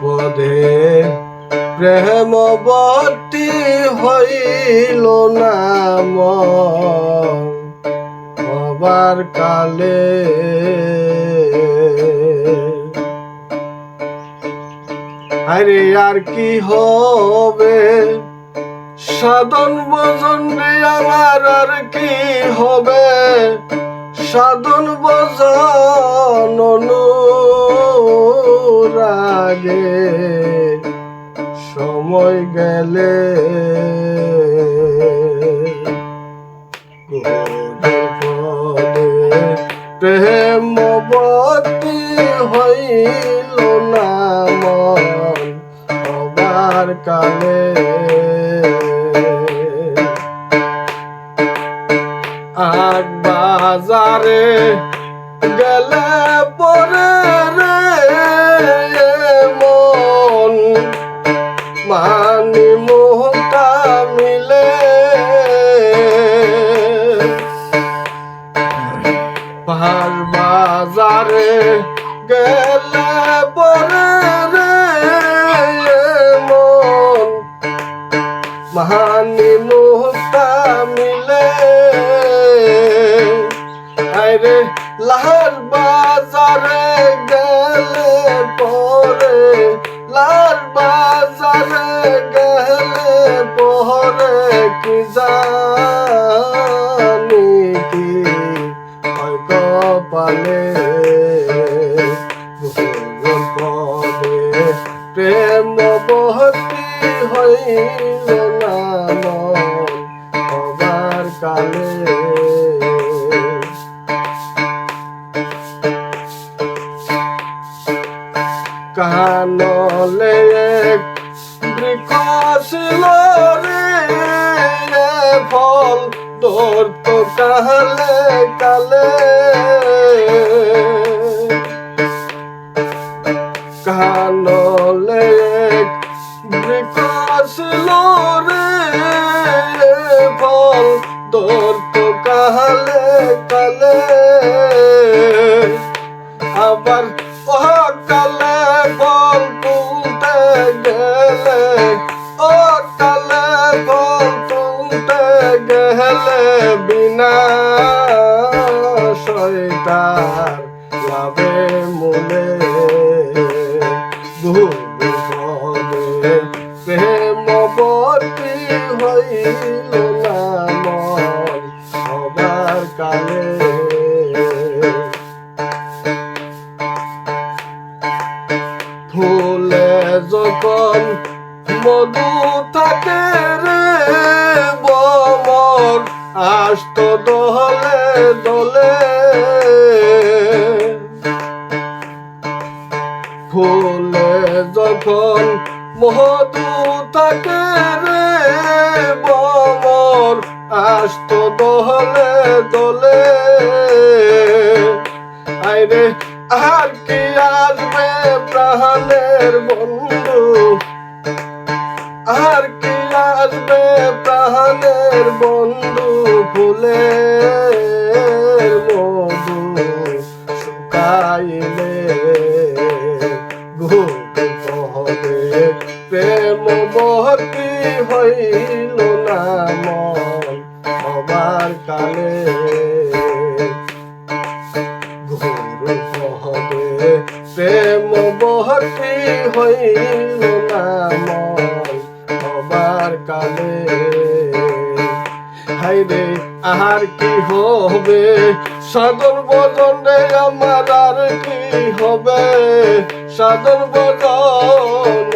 পদে প্রেমবতী হইল নাম। হবার কালে আরে আর কি হবে? সাধন ভজন রে আমার আর কি হবে? সাধন ভজন অনুরাগে সময় গেলে। প্রেমবতী হইল না মন কালে। আগ বাজারে গেলে পরে বাজারে গেলে পরে রে মন। মাহানি মুহূর্তা মিলে। আরে লাহার বাজারে গেলে পরে। লাহার বাজারে গেলে পরে, কি জানি কালে। কানলে এক বৃক্ষ রে ফল ধরত কালে কালে। কানলে এক বৃক্ষ রে আবার কালে বল তুলতে গেলে ও কালে বল তুলতে গেলে বিনা শয়তার লাভে মূলে ভুল পদে প্রেম বতী হইল না মন হবার কালে যখন মধু থাকে রে বমর, আসত দহলে দলে ফুলে যখন মধু থাকে রে বমর, আসত দহলে দলে আইরে আর কি আসবে প্রাণের বন্ধু। আর কি আসবে প্রাণের বন্ধু ফুলের মধু? শুকাইলে ঘুম পহবে প্রেম মহতি হইল না মন হবার কালে ঘোর পহবে প্রেম হইল না হবার কালে হাইরে আর কি হবে? সাদর ভজন রে আমার আর কি হবে? সাদর ভজন